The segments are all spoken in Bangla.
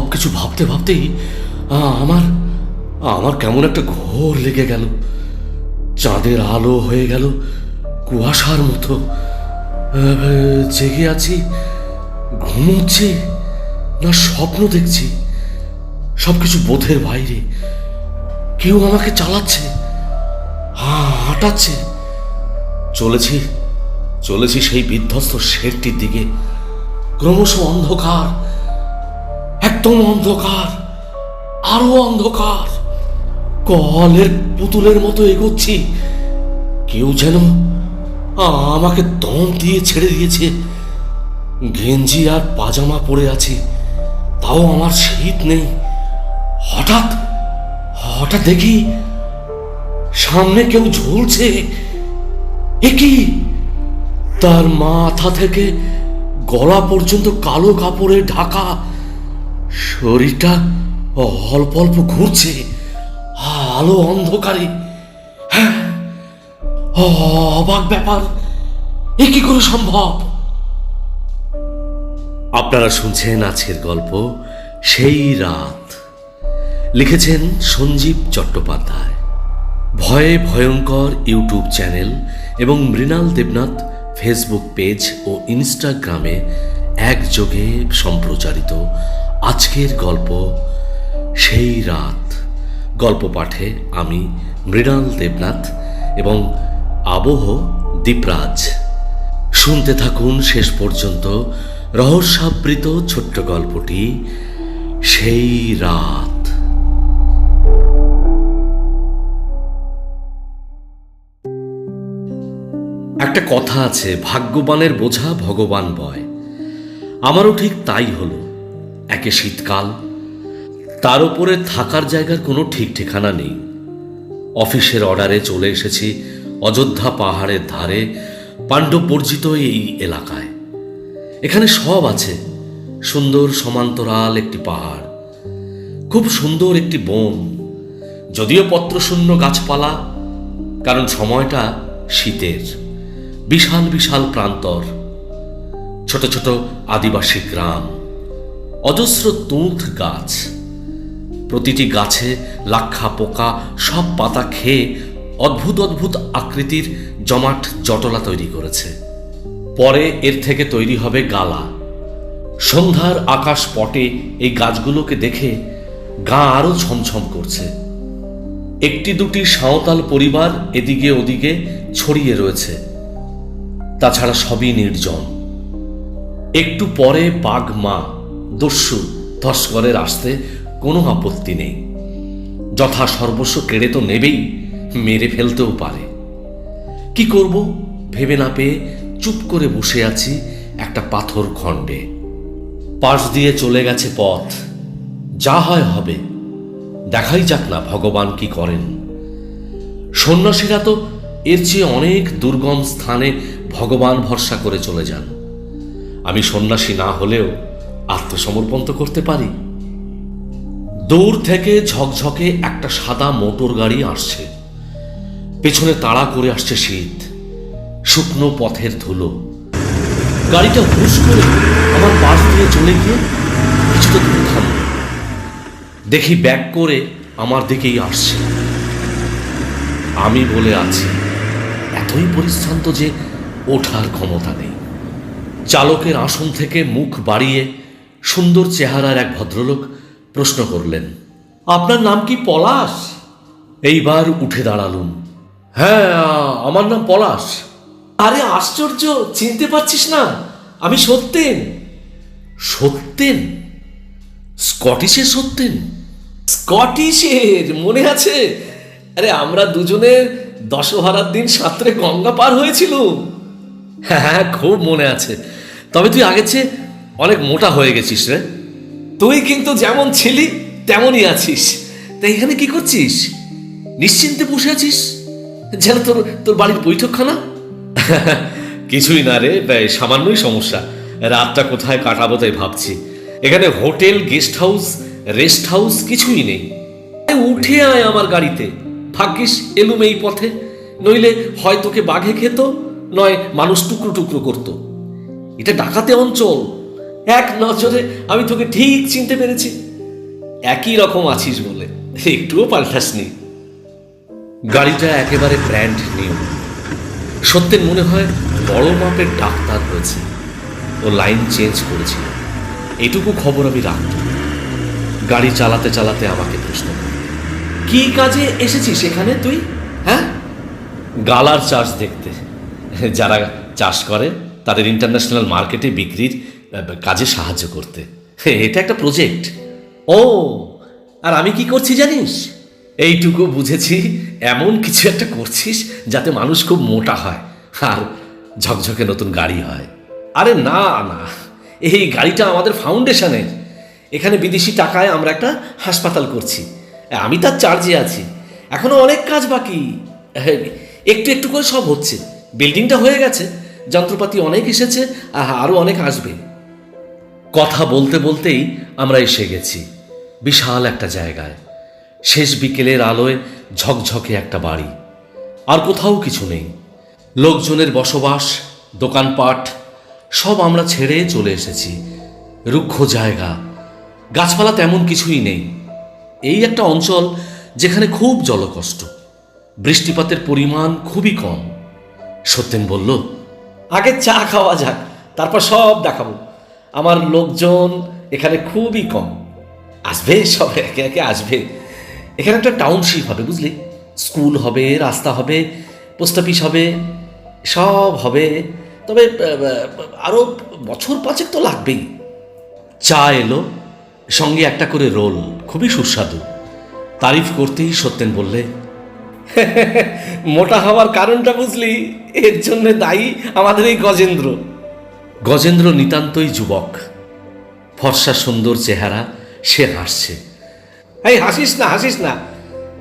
সব কিছু ভাবতে ভাবতেই আমার আমার কেমন একটা ঘোর লেগে গেল। চাঁদের আলো হয়ে গেল কুয়াশার মতো। জেগে আছি, ঘুমোচ্ছি, না স্বপ্ন দেখছি, সবকিছু বোধের বাইরে। কেউ আমাকে চালাচ্ছে হাঁটাচ্ছে। চলেছি চলেছি সেই বিধ্বস্ত শেরটির দিকে। ক্রমশ অন্ধকার একদম অন্ধকার, আরও অন্ধকার। কলের পুতুলের মতো এগোচ্ছি। কেউ যেন আমাকে দম দিয়ে ছেড়ে দিয়েছে। গেঞ্জি আর পাজামা পরে আছি, তাও আমার শীত নেই। হঠাৎ হঠাৎ দেখি সামনে কেউ ঝুলছে। এ কি? তার মাথা থেকে গলা পর্যন্ত কালো কাপড়ে ঢাকা শরীরটা অল্প অল্প ঘুরছে, আলো অন্ধকারে। হ্যাঁ অবাক ব্যাপার। এ কি করে সম্ভব? আপনারা শুনছেন আজকের গল্প সেই রাত। লিখেছেন সঞ্জীব চট্টোপাধ্যায়। ভয়ে ভয়ঙ্কর ইউটিউব চ্যানেল এবং মৃণাল দেবনাথ ফেসবুক পেজ ও ইনস্টাগ্রামে একযোগে সম্প্রচারিত আজকের গল্প সেই রাত। গল্প পাঠে আমি মৃণাল দেবনাথ এবং আবহ দীপরাজ। শুনতে থাকুন শেষ পর্যন্ত রহস্যাবৃত ছোট্ট গল্পটি সেই রাত। একটা কথা আছে, ভাগ্যবানের বোঝা ভগবান বয়। আমারও ঠিক তাই হলো। একে শীতকাল। তার উপরে থাকার জায়গার কোনো ঠিক ঠিকানা নেই। অফিসের অর্ডারে চলে এসেছি অযোধ্যা পাহাড়ের ধারে পাণ্ডববর্জিত এই এলাকায়। এখানে সব আছে। সুন্দর সমান্তরাল একটি পাহাড়। খুব সুন্দর একটি বন। যদিও পত্রশূন্য গাছপালা, কারণ সময়টা শীতের। বিশাল বিশাল প্রান্তর। ছোট ছোট আদিবাসী গ্রাম। অজস্র তুঁত গাছ। প্রতিটি গাছে লাক্ষা পোকা সব পাতা খেয়ে অদ্ভুত অদ্ভুত আকৃতির জমাট জটলা তৈরি করেছে। পরে এর থেকে তৈরি হবে গালা। সন্ধ্যার আকাশ পটে এই গাছগুলোকে দেখে গা আরও ছমছম করছে। একটি দুটি সাঁওতাল পরিবার এদিকে ওদিকে ছড়িয়ে রয়েছে। তাছাড়া সবই নির্জন। একটু পরে বাঘ মা দস্যু ধস্করের আসতে কোনো আপত্তি নেই। যথা সর্বস্ব কেড়ে তো নেবেই, মেরে ফেলতেও পারে। কি করব? ভেবে না পেয়ে চুপ করে বসে আছি একটা পাথর খণ্ডে। পাশ দিয়ে চলে গেছে পথ। যা হয় হবে। দেখাই যাক না ভগবান কি করেন। সন্ন্যাসীরা তো এর চেয়ে অনেক দুর্গম স্থানে ভগবান ভরসা করে চলে যান। আমি সন্ন্যাসী না হলেও আত্মসমর্পণ তো করতে পারি। দূর থেকে ঝকঝকে একটা সাদা মোটর গাড়ি আসছে। পেছনে তাড়া করে আসছে শীত। শুকনো পথের ধুলো। গাড়িটা হুশ করে আমার পাশ দিয়ে চলে গিয়ে কিছুটা দূরে থামল। দেখি ব্যাক করে আমার দিকেই আসছে। আমি বলে আছি, এতই পরিশ্রান্ত যে ওঠার ক্ষমতা নেই। চালকের আসন থেকে মুখ বাড়িয়ে সুন্দর চেহারার এক ভদ্রলোক প্রশ্ন করলেন, আপনার নাম কি পলাশ? এইবার উঠে দাঁড়ালুম। হ্যাঁ আমার নাম পলাশ। আরে আশ্চর্য, চিনতে পারছিস না, আমি সত্যেন। সত্যেন? স্কটিশের সত্যেন? স্কটিশের, মনে আছে? আরে আমরা দুজনে দশহারার দিন সাঁতরে গঙ্গা পার হয়েছিল হ্যাঁ খুব মনে আছে। তবে তুই চেয়ে অনেক মোটা হয়ে গেছিস রে। তুই কিন্তু যেমন ছিলি, তেমনই আছিস। তা এখানে কি করছিস? নিশ্চিন্তে বসে আছিস? যেন তোর তোর বাড়ির বৈঠকখানা? কিছুই না রে সামান্যই সমস্যা। রাতটা কোথায় কাটাবো তাই ভাবছি। এখানে hotel, guest house, rest house কিছুই নেই। উঠে আয় আমার গাড়িতে। ভাগ্যিস এলুম এই পথে। নইলে হয় তোকে বাঘে খেত, নয় মানুষ টুকরো টুকরো করত। এটা ডাকাতে অঞ্চল। এক নজরে আমি তোকে ঠিক চিনতে পেরেছি। একই রকম আছিস বলে। একটুও পাল্টাসনি। গাড়িটা একেবারে ব্র্যান্ড নিউ। সত্যের মনে হয় বড় মাপের ডাক্তার হয়েছে। ও লাইন চেঞ্জ করেছিল। এটুকু খবর আমি রাখতাম। গাড়ি চালাতে চালাতে আমাকে প্রশ্ন কি কাজে এসেছিস সেখানে তুই? হ্যাঁ? গালার চাষ দেখতে। যারা চাষ করে, তাদের ইন্টারন্যাশনাল মার্কেটে বিক্রির কাজে সাহায্য করতে। এটা একটা প্রজেক্ট ও আর আমি কি করছি জানিস? এইটুকু বুঝেছি এমন কিছু একটা করছিস যাতে মানুষ খুব মোটা হয় আর ঝকঝকে নতুন গাড়ি হয়। আরে না না এই গাড়িটা আমাদের ফাউন্ডেশনের এখানে বিদেশি টাকায় আমরা একটা হাসপাতাল করছি। আমি তার চার্জে আছি। এখনও অনেক কাজ বাকি। একটু একটু করে সব হচ্ছে। বিল্ডিংটা হয়ে গেছে যন্ত্রপাতি অনেক এসেছে আহ, আরও অনেক আসবে। কথা বলতে বলতেই আমরা এসে গেছি, বিশাল একটা জায়গায়। শেষ বিকেলের আলোয় ঝকঝকে একটা বাড়ি। আর কোথাও কিছু নেই। লোকজনের বসবাস, দোকানপাট, সব আমরা ছেড়ে চলে এসেছি। রুক্ষ জায়গা। গাছপালা তেমন কিছুই নেই। এই একটা অঞ্চল যেখানে খুব জলকষ্ট। বৃষ্টিপাতের পরিমাণ খুবই কম। সত্যেন বলল, আগে চা খাওয়া যাক, তারপর সব দেখাবো। আমার লোকজন এখানে খুবই কম। আসবে সব, একে একে আসবে। এখানে একটা টাউনশিপ হবে, বুঝলি? স্কুল হবে, রাস্তা হবে পোস্ট অফিস হবে, সব হবে। তবে আরও বছর পাঁচেক তো লাগবেই। চা এলো, সঙ্গে একটা করে রোল, খুবই সুস্বাদু। তারিফ করতেই সত্যেন বললে মোটা হওয়ার কারণটা বুঝলি? এর জন্য দায়ী আমাদের এই গজেন্দ্র। গজেন্দ্র নিতান্তই যুবক। ফর্সা সুন্দর চেহারা, সে হাসছে। এই, হাসিস না হাসিস না।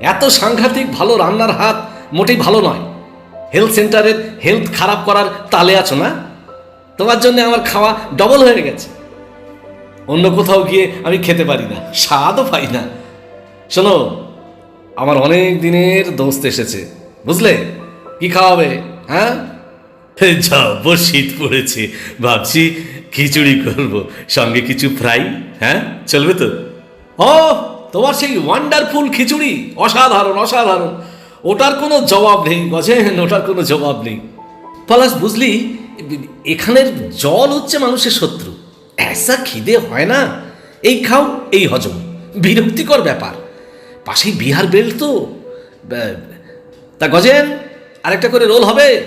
এত সাংঘাতিক ভালো রান্নার হাত মোটেই ভালো নয়। হেলথ সেন্টারের হেলথ খারাপ করার তালে আছো না? তোমার জন্য আমার খাওয়া ডবল হয়ে গেছে। অন্য কোথাও গিয়ে আমি খেতে পারি না, স্বাদও পাই না। শোনো, আমার অনেক দিনের দোস্ত এসেছে, বুঝলে? কি খাওয়াবে হ্যাঁ? যাব শীত পড়েছে। ভাবছি খিচুড়ি করব। সঙ্গে কিছু ফ্রাই হ্যাঁ? চলবে তো? ও, তোমার সেই ওয়ান্ডারফুল খিচুড়ি। অসাধারণ অসাধারণ। ওটার কোনো জবাব নেই, গজেন, ওটার কোনো জবাব নেই। পলাশ, বুঝলি, এখানের জল হচ্ছে মানুষের শত্রু। এসা খিদে হয় না? এই খাও, এই হজম। বিরক্তিকর ব্যাপার। পাশেই বিহার বেল তো। তা গজেন, আরেকটা করে রোল হবে?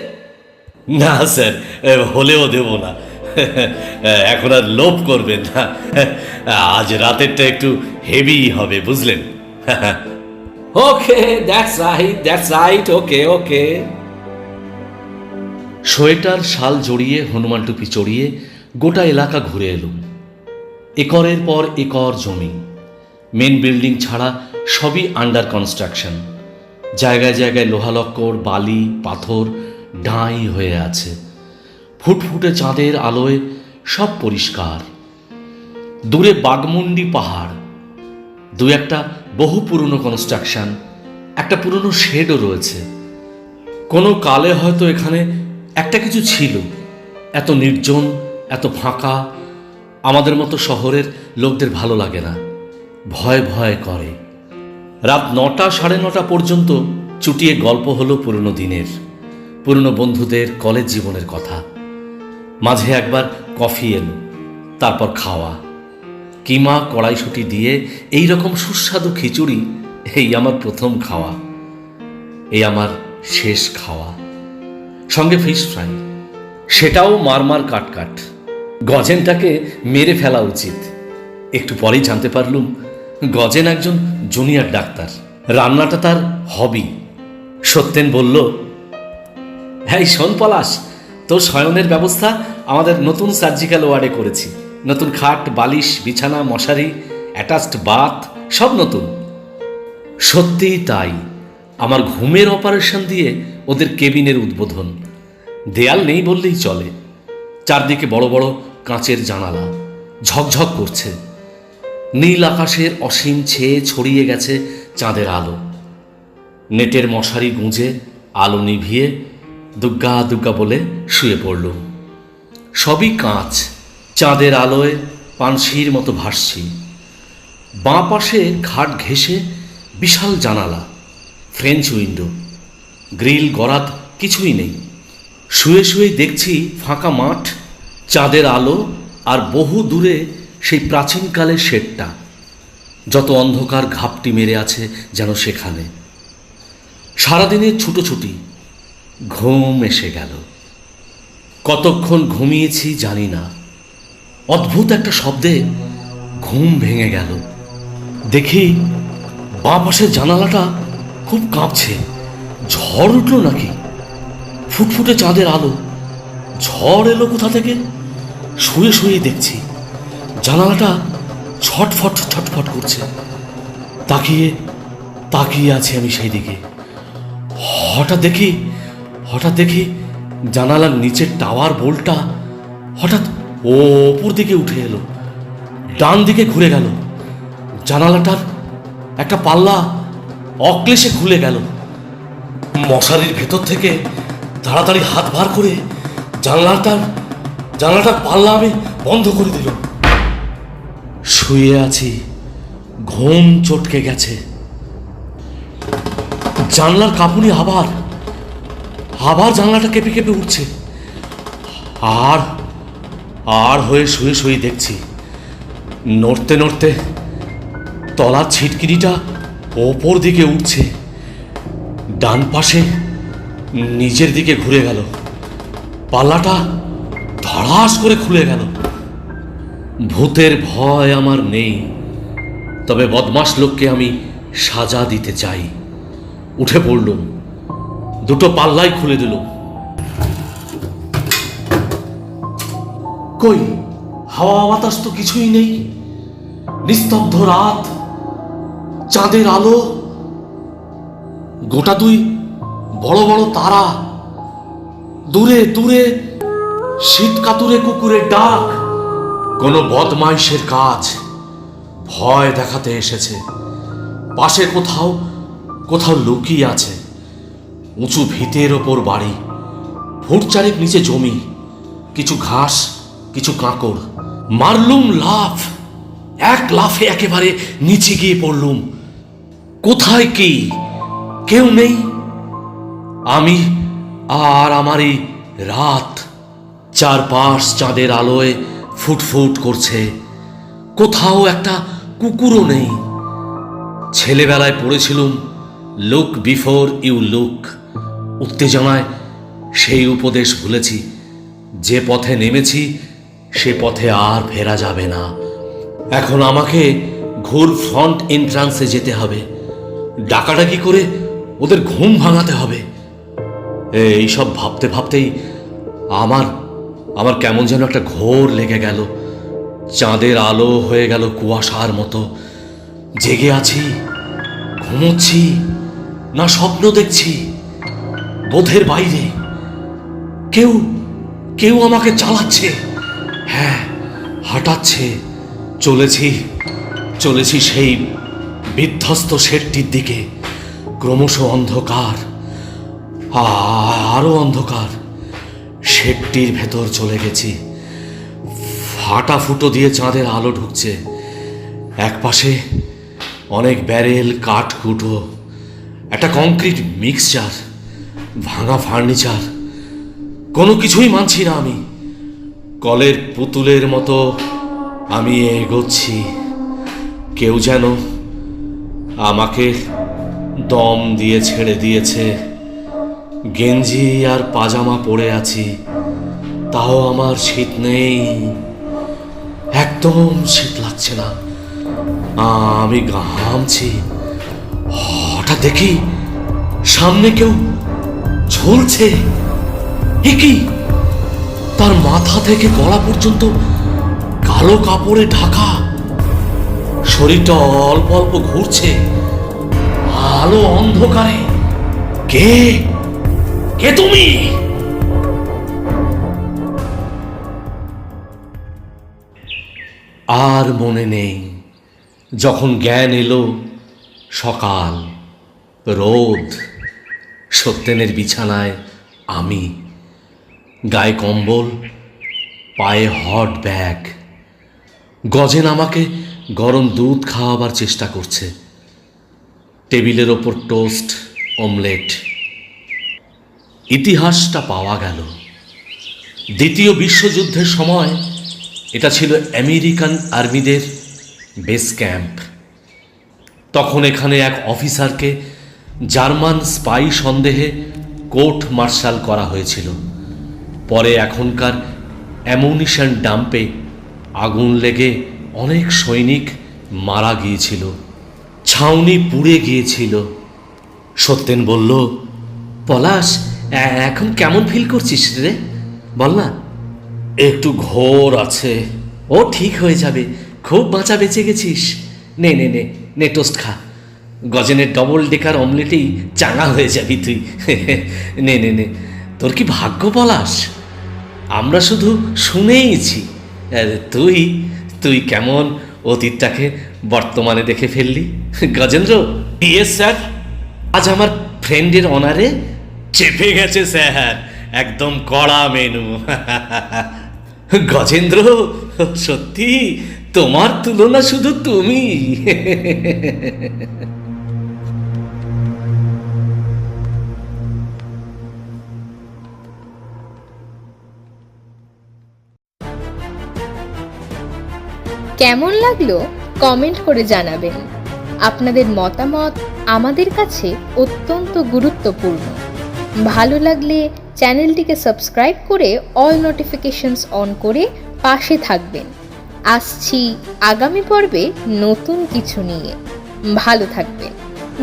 না স্যার হলেও দেব না। এখন আর লোভ করবেন না। আজ রাতেরটা একটু হেভি হবে বুঝলেন? Okay that's right that's right okay okay sweater শাল জড়িয়ে হনুমান টুপি চড়িয়ে গোটা এলাকা ঘুরে এলুম একরের পর একর জমি। মেন বিল্ডিং ছাড়া সবই আন্ডার কনস্ট্রাকশন জায়গায় জায়গায় লোহালক্কর বালি পাথর ডাঁই হয়ে আছে। ফুটফুটে চাঁদের আলোয় সব পরিষ্কার। দূরে বাগমুন্ডি পাহাড়। দু একটা বহু পুরনো কনস্ট্রাকশন একটা পুরনো শেডও রয়েছে। কোনো কালে হয়তো এখানে একটা কিছু ছিল। এত নির্জন, এত ফাঁকা, আমাদের মতো শহরের লোকদের ভালো লাগে না। ভয় ভয় করে। রাত নটা সাড়ে নটা পর্যন্ত চুটিয়ে গল্প হলো পুরনো দিনের। পুরনো বন্ধুদের কলেজ জীবনের কথা। মাঝে একবার কফি এলো, তারপর খাওয়া। কিমা কড়াইশুটি দিয়ে এই রকম সুস্বাদু খিচুড়ি, এই আমার প্রথম খাওয়া। এই আমার শেষ খাওয়া। সঙ্গে ফিশ ফ্রাই সেটাও মারমার কাটকাট। গজেনটাকে মেরে ফেলা উচিত। একটু পরেই জানতে পারলুম, গজেন একজন জুনিয়র ডাক্তার। রান্নাটা তার হবি। সত্যেন বলল হ্যাঁ শোন পলাশ, তোর শয়নের ব্যবস্থা আমাদের নতুন সার্জিক্যাল ওয়ার্ডে করেছি। নতুন খাট, বালিশ, বিছানা, মশারি অ্যাটাচড বাথ সব নতুন। সত্যিই তাই, আমার ঘুমের অপারেশন দিয়ে ওদের কেবিনের উদ্বোধন। দেয়াল নেই বললেই চলে। চারদিকে বড় বড় কাঁচের জানালা, ঝকঝক করছে। নীল আকাশের অসীম ছেয়ে ছড়িয়ে গেছে চাঁদের আলো। নেটের মশারি গুঁজে, আলো নিভিয়ে দুগ্গা দুগ্গা বলে শুয়ে পড়লুম। সবই কাঁচ, চাঁদের আলোয় পানসির মতো ভাসছি। বাঁ পাশে ঘাট ঘেঁষে বিশাল জানালা ফ্রেঞ্চ উইন্ডো গ্রিল গরাত কিছুই নেই। শুয়ে শুয়ে দেখছি ফাঁকা মাঠ, চাঁদের আলো আর বহু দূরে সেই প্রাচীনকালের শেডটা। যত অন্ধকার ঘাপটি মেরে আছে যেন সেখানে। সারাদিনের ছুটোছুটি ঘুম এসে গেল। কতক্ষণ ঘুমিয়েছি জানি না। অদ্ভুত একটা শব্দে ঘুম ভেঙে গেল। দেখি বাঁ পাশের জানালাটা খুব কাঁপছে। ঝড় উঠল নাকি? ফুটফুটে চাঁদের আলো। ঝড় এলো কোথা থেকে? শুয়ে শুয়ে দেখছি। জানালাটা ছটফট ছটফট করছে। তাকিয়ে তাকিয়ে আছি আমি সেই দিকে হঠাৎ দেখি হঠাৎ দেখি জানালার নিচের টাওয়ার বোল্টটা হঠাৎ ও ওপর দিকে উঠে এলো, ডান দিকে ঘুরে গেল। জানালাটার একটা পাল্লা অক্লেশে খুলে গেল। মশারির ভেতর থেকে তাড়াতাড়ি হাত বার করে জানলাটার জানলাটার পাল্লা আমি বন্ধ করে দিল। শুয়ে আছি, ঘুম চটকে গেছে। জানলার কাঁপুনি আবার আবার জানলাটা কেঁপে কেঁপে উঠছে। আর আর হয়ে শুয়ে শুয়ে দেখছি। নড়তে নড়তে তলার ছিটকিনিটা ওপর দিকে উঠছে। ডান পাশে নিজের দিকে ঘুরে গেল। পাল্লাটা ধড়াস করে খুলে গেল। ভূতের ভয় আমার নেই। তবে বদমাস লোককে আমি সাজা দিতে চাই। উঠে পড়লুম। দুটো পাল্লাই খুলে দিল। কই, হাওয়া বাতাস তো কিছুই নেই। নিস্তব্ধ রাত, চাঁদের আলো, গোটা দুই বড় বড় তারা, দূরে দূরে শীত কাতুরে কুকুরের ডাক, কোনো বদমাইশের কাজ, ভয় দেখাতে এসেছে। পাশে কোথাও কোথাও লুকিয়ে আছে। উঁচু ভিতের ওপর বাড়ি। ফুট চারেক নিচে জমি, কিছু ঘাস, কিছু কাঁকড়। মারলুম লাফ, এক লাফে একেবারে নিচে গিয়ে পড়লুম। কোথায় কি? কেউ নেই। আমি আর আমার এই রাত চারপাশ চাঁদের আলোয় ফুটফুট করছে। কোথাও একটা কুকুরও নেই। ছেলেবেলায় পড়েছিলুম লুক বিফোর ইউ লুক উত্তেজনায় সেই উপদেশ ভুলেছি। যে পথে নেমেছি, সে পথে আর ফেরা যাবে না। এখন আমাকে ঘোর ফ্রন্ট এন্ট্রান্সে যেতে হবে। ডাকাডাকি করে ওদের ঘুম ভাঙাতে হবে? এইসব ভাবতে ভাবতেই আমার আমার কেমন যেন একটা ঘোর লেগে গেল। চাঁদের আলো হয়ে গেল কুয়াশার মতো। জেগে আছি, ঘুমোচ্ছি, না স্বপ্ন দেখছি। বোধের বাইরে। কেউ কেউ আমাকে চালাচ্ছে। হ্যাঁ হাঁটাচ্ছে। চলেছি চলেছি সেই বিধ্বস্ত শেডটির দিকে। ক্রমশ অন্ধকার, আ- আরও অন্ধকার। শেডটির ভেতর চলে গেছি। ফাটা ফুটো দিয়ে চাঁদের আলো ঢুকছে। এক পাশে অনেক ব্যারেল কাঠ কুটো একটা কংক্রিট মিক্সচার। ভাঙা ফার্নিচার। কোনো কিছুই মানছি না আমি। কলের পুতুলের মতো আমি এগোচ্ছি। কেউ যেন আমাকে দম দিয়ে ছেড়ে দিয়েছে। গেঞ্জি আর পাজামা পরে আছি। তাও আমার শীত নেই। একদম শীত লাগছে না। আমি ঘামছি। হঠাৎ দেখি সামনে কেউ ঝুলছে এ কি? তার মাথা থেকে গলা পর্যন্ত কালো কাপড়ে ঢাকা। শরীরটা অল্প অল্প ঘুরছে। আলো অন্ধকারে। কে? কে তুমি? আর মনে নেই, যখন জ্ঞান এলো সকাল, রোদ। সত্যেনের বিছানায় আমি, গায়ে কম্বল, পায়ে হট ব্যাগ। গজেন আমাকে গরম দুধ খাওয়াবার চেষ্টা করছে। টেবিলের ওপর টোস্ট, অমলেট। ইতিহাসটা পাওয়া গেল। দ্বিতীয় বিশ্বযুদ্ধের সময় এটা ছিল আমেরিকান আর্মিদের বেস ক্যাম্প। তখন এখানে এক অফিসারকে জার্মান স্পাই সন্দেহে কোর্ট মার্শাল করা হয়েছিল। পরে এখনকার অ্যামুনিশন ডাম্পে আগুন লেগে অনেক সৈনিক মারা গিয়েছিল, ছাউনি পুড়ে গিয়েছিল। সত্যেন বলল, পলাশ এখন কেমন ফিল করছিস রে? বল না। একটু ঘোর আছে। ও, ঠিক হয়ে যাবে। খুব বাঁচা বেঁচে গেছিস। নে নে নে নে টোস্ট খা। গজেনের ডবল ডেকার অমলেটেই চাঙা হয়ে যাবি তুই। নে নে নে। তোর কি ভাগ্য পলাশ? আমরা শুধু শুনেইছি তুই তুই কেমন অতীতটাকে বর্তমানে দেখে ফেললি? গজেন্দ্র ইয়েস স্যার আজ আমার ফ্রেন্ডের অনারে চেপে গেছে স্যার। একদম কড়া মেনু গজেন্দ্র সত্যি তোমার তুলনা শুধু তুমি। কেমন লাগল কমেন্ট করে জানাবেন। আপনাদের মতামত আমাদের কাছে অত্যন্ত গুরুত্বপূর্ণ। ভালো লাগলে চ্যানেলটিকে সাবস্ক্রাইব করে অল নোটিফিকেশনস অন করে পাশে থাকবেন। আসছি আগামী পর্বে নতুন কিছু নিয়ে। ভালো থাকবেন।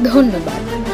ধন্যবাদ।